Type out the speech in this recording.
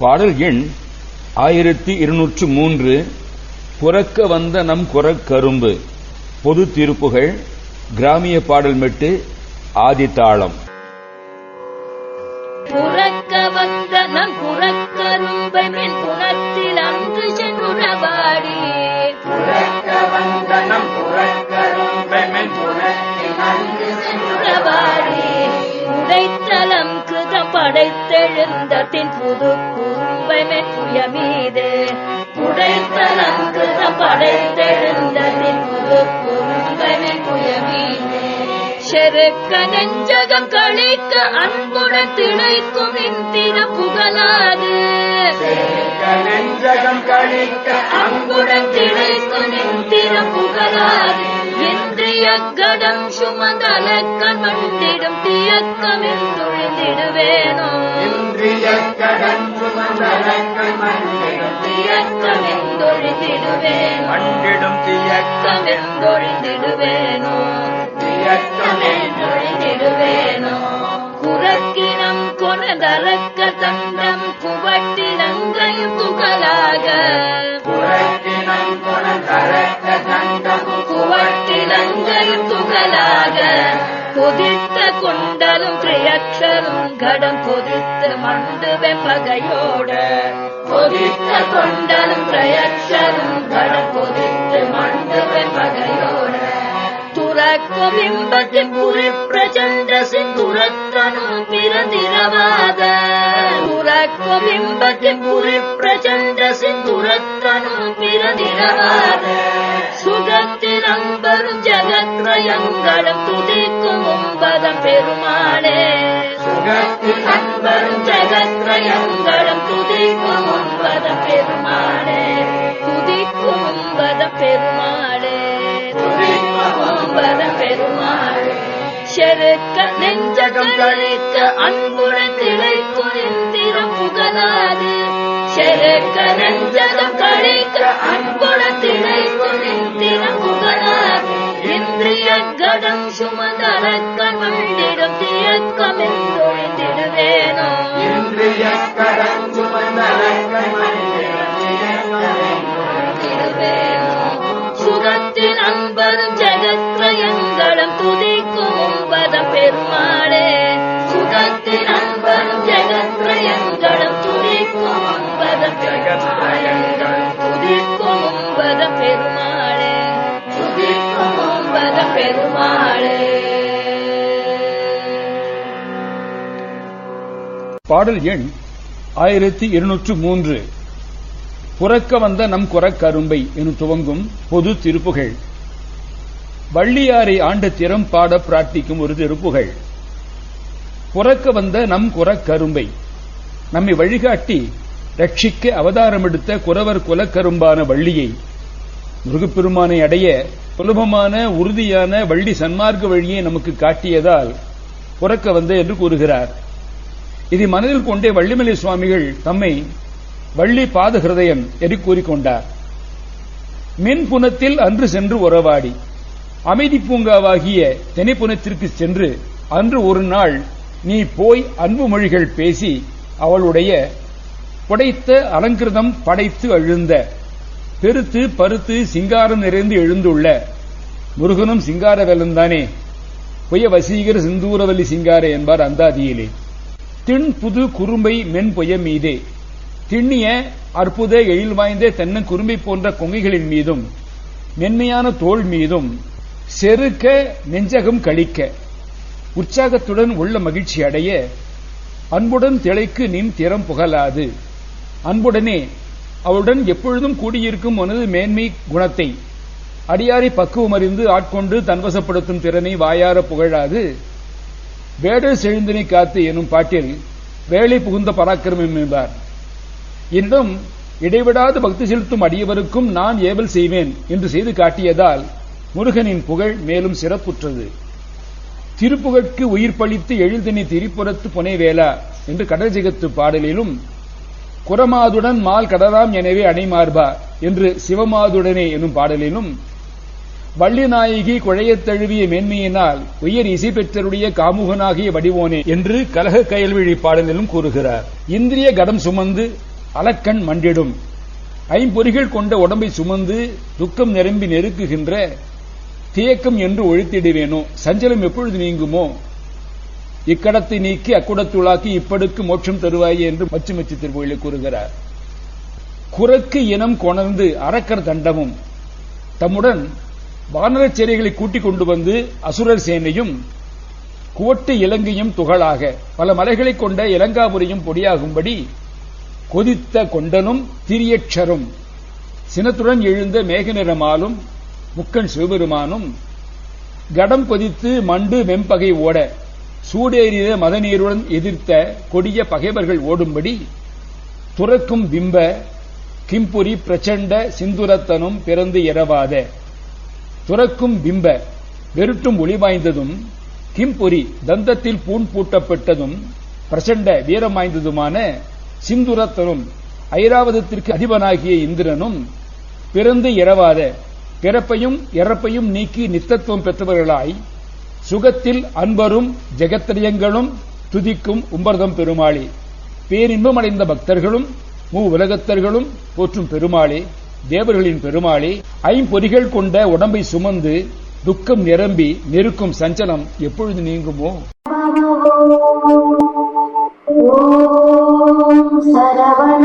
பாடல் எண் ஆயிரத்தி இருநூற்று மூன்று புறக்க வந்த நம் குரக்கரும்பு பொது திருப்புகள் கிராமிய பாடல் மெட்டு ஆதித்தாளம் புறக்க வந்த நம் புறக்கரும்பை மென் புனத்தில் அன்று சென்றுறவாடி புறக்க வந்த நம் புறக்கரும்பை மென் புனத்தில் அன்று சென்றுறவாடி உடைத்தலம் கிருதம் படைத்தெழுந்த தின் புது குறும்பை புய மீது உடைத்தலம் கிருதம் படைத்தெழுந்த செருக்க நெஞ்சகம் கழிக்க அன்புடன் திளைக்கும் நின்றிட புகழாது. நெஞ்சகம் கழிக்க அன்புடன் திளைக்கும் நின்றிட புகழாது. இன்றைய கடம் சுமந்தலக்கன் மண்டிடும் தியக்கம் என்றுழிந்திடுவேனோ இன்றைய கடம் சுமந்தலக்கன் மண்டிடும் தியக்கம் என்றொழிந்திடுவேன் மண்டிடும் தியக்கம் என்றொழிந்திடுவேனோ திடுவேனோ குரக்கினம் கொனதரக்க தண்டம் குவட்டிலங்கையும் துகளாக குரக்கினம் கொனதரக்க தண்டம் குவட்டிலங்கையும் துகளாக கொதித்த கொண்டலும் பிரியக்ஷரும் கடம் கொதித்து மண்டு வெப்பகையோட கொதித்த கொண்டலும் பிரயக்ஷரும் கடம் கொதித்து மண்டு வெப்பகையோட பிம்பத்தின் புரி பிரச்சண்ட சிந்துரத்தனும் பிறந்திரவாத துறக்கு பிம்பத்தின் புரி பிரச்சண்ட சிந்துரத்தனும் பிறந்திரவாத சுகத்தில் அன்பரும் ஜகத்ரயங்களும் துதிக்கும் ஒன்பதம் பெருமாளே. சுகத்தில் அன்பரும் ஜகத்ரயங்களும் துதிக்கும் ஒன்பதம் பெருமாளே. செருக்க நெஞ்சகம் கழிக்க அன்புடன் திளைக்கும் எந்திரம் புகழாது. செருக்க நெஞ்சகம் கழிக்க அன்புடன் திளைக்கும் எந்திரம் புகழாது. இந்திரிய கடம் சுமந்தரக்கன் மண்டிடம் தியக்கம் என்றொழிந்திடுவேனோ பாடல் எண் ஆயிரத்தி இருநூற்று மூன்று. புறக்க வந்த நம் குரக்கரும்பை என துவங்கும் பொது திருப்புகள். வள்ளியாரை ஆண்ட திறம் பாட பிரார்த்திக்கும் ஒரு திருப்புகள். புறக்க வந்த நம் குரக்கரும்பை நம்மை வழிகாட்டி ரட்சிக்க அவதாரம் எடுத்த குறவர் குலக்கரும்பான வள்ளியை. முருகப்பெருமானை அடைய சுலபமான உறுதியான வள்ளி சன்மார்க்க வழியை நமக்கு காட்டியதால் புறக்க வந்த என்று கூறுகிறார். இதை மனதில் கொண்டே வள்ளிமலை சுவாமிகள் தம்மை வள்ளி பாத ஹிருதயன் என்று கூறிக்கொண்டார். மின்புணத்தில் அன்று சென்று உறவாடி. அமைதி பூங்காவாகிய தெனிப்புனத்திற்கு சென்று அன்று ஒரு நாள் நீ போய் அன்பு மொழிகள் பேசி அவளுடைய புடைத்த அலங்கிருதம் படைத்து அழுந்த. பெருத்து பருத்து சிங்காரம் நிறைந்து எழுந்துள்ள. முருகனும் சிங்கார தானே. பொய்ய வசீகர சிந்தூரவல்லி சிங்கார என்பார் அந்தாதியிலே. திண் புது குறும்பை மென் மீதே. திண்ணிய அற்புத எழில் வாய்ந்த தென்னன் குறும்பை போன்ற கொங்கைகளின் மீதும் மென்மையான தோல் மீதும் செருக்க நெஞ்சகம் கழிக்க. உற்சாகத்துடன் உள்ள மகிழ்ச்சி அடைய அன்புடன் திளைக்கு நின் திறம் புகழாது அன்புடனே அவளுடன் எப்பொழுதும் கூடியிருக்கும் உனது மேன்மை குணத்தை அடியாரை பக்குவம் அறிந்து ஆட்கொண்டு தன்வசப்படுத்தும் திறனை வாயார புகழாது. வேடர் செழுந்தினை காத்து எனும் பாட்டில் வேலை புகுந்த பராக்கிரமம் என்பார். என்னிடம் இடைவிடாது பக்தி செலுத்தும் அடியவருக்கும் நான் ஏவல் செய்வேன் என்று செய்து காட்டியதால் முருகனின் புகழ் மேலும் சிறப்புற்றது. திருப்புகழ்க்கு உயிர் பளித்து எழுதினி திரிபுறத்து புனைவேலா என்று கடற்ஜெகத்து பாடலிலும் குரமாதுடன் மால் கடலாம் எனவே அணைமார்பா என்று சிவமாதுடனே எனும் பாடலிலும் வள்ளி நாயகி குழையத் தழுவிய மேன்மையினால் உயர் இசை பெற்றருடைய காமுகனாகிய வடிவோனே என்று கலக கயல்விழி பாடலிலும் கூறுகிறார். இந்திரிய கடம் சுமந்து அலக்கண் மண்டிடும். ஐம்பொறிகள் கொண்ட உடம்பை சுமந்து துக்கம் நிரம்பி நெருக்குகின்ற தேக்கம் என்று ஒழித்திடுவேனோ? சஞ்சலம் எப்பொழுது நீங்குமோ? இக்கடத்தை நீக்கி அக்குடத்துளாக்கி இப்படுக்கு மோட்சம் தருவாயே என்று மச்சு மச்சு திருக்கோயிலில் கூறுகிறார். குரக்கு இனம் கொணர்ந்து அரக்கர் தண்டமும். தம்முடன் வானரச் சேனைகளை கூட்டிக் கொண்டு வந்து அசுரர் சேனையும் கோட்டு இலங்கையும் துகளாக பல மலைகளைக் கொண்ட இலங்காபுரியும் பொடியாகும்படி கொதித்த கொண்டனும் திரியட்சரும் சினத்துடன் எழுந்த மேக நிறமாலும் முக்கன் சிவபெருமானும் கடம் கொதித்து மண்டு மெம்பகை ஓட சூடேறிய மதநீருடன் எதிர்த்த கொடிய பகைவர்கள் ஓடும்படி துறக்கும் பிம்ப கிம்புரி பிரச்சண்ட சிந்துரத்தனும் பிறந்து இரவாத துறக்கும் பிம்ப வெருட்டும் ஒளி வாய்ந்ததும் கிம்புரி தந்தத்தில் பூண் பூட்டப்பட்டதும் பிரசண்ட வீரம் வாய்ந்ததுமான சிந்துரத்தனும் ஐராவதத்திற்கு அதிபனாகிய இந்திரனும் பிறந்து இரவாத பிறப்பையும் இறப்பையும் நீக்கி நித்தத்துவம் பெற்றவர்களாய் சுகத்தில் அன்பரும் ஜெகத்திரியங்களும் துதிக்கும் உம்பர்தம் பெருமாளி. பேரின்பமடைந்த பக்தர்களும் மூ உலகத்தர்களும் போற்றும் பெருமாளே. தேவர்களின் பெருமாளே ஐம்பொறிகள் கொண்ட உடம்பை சுமந்து துக்கம் நிரம்பி நெருக்கும் சஞ்சலம் எப்பொழுது நீங்குமோ? சரவண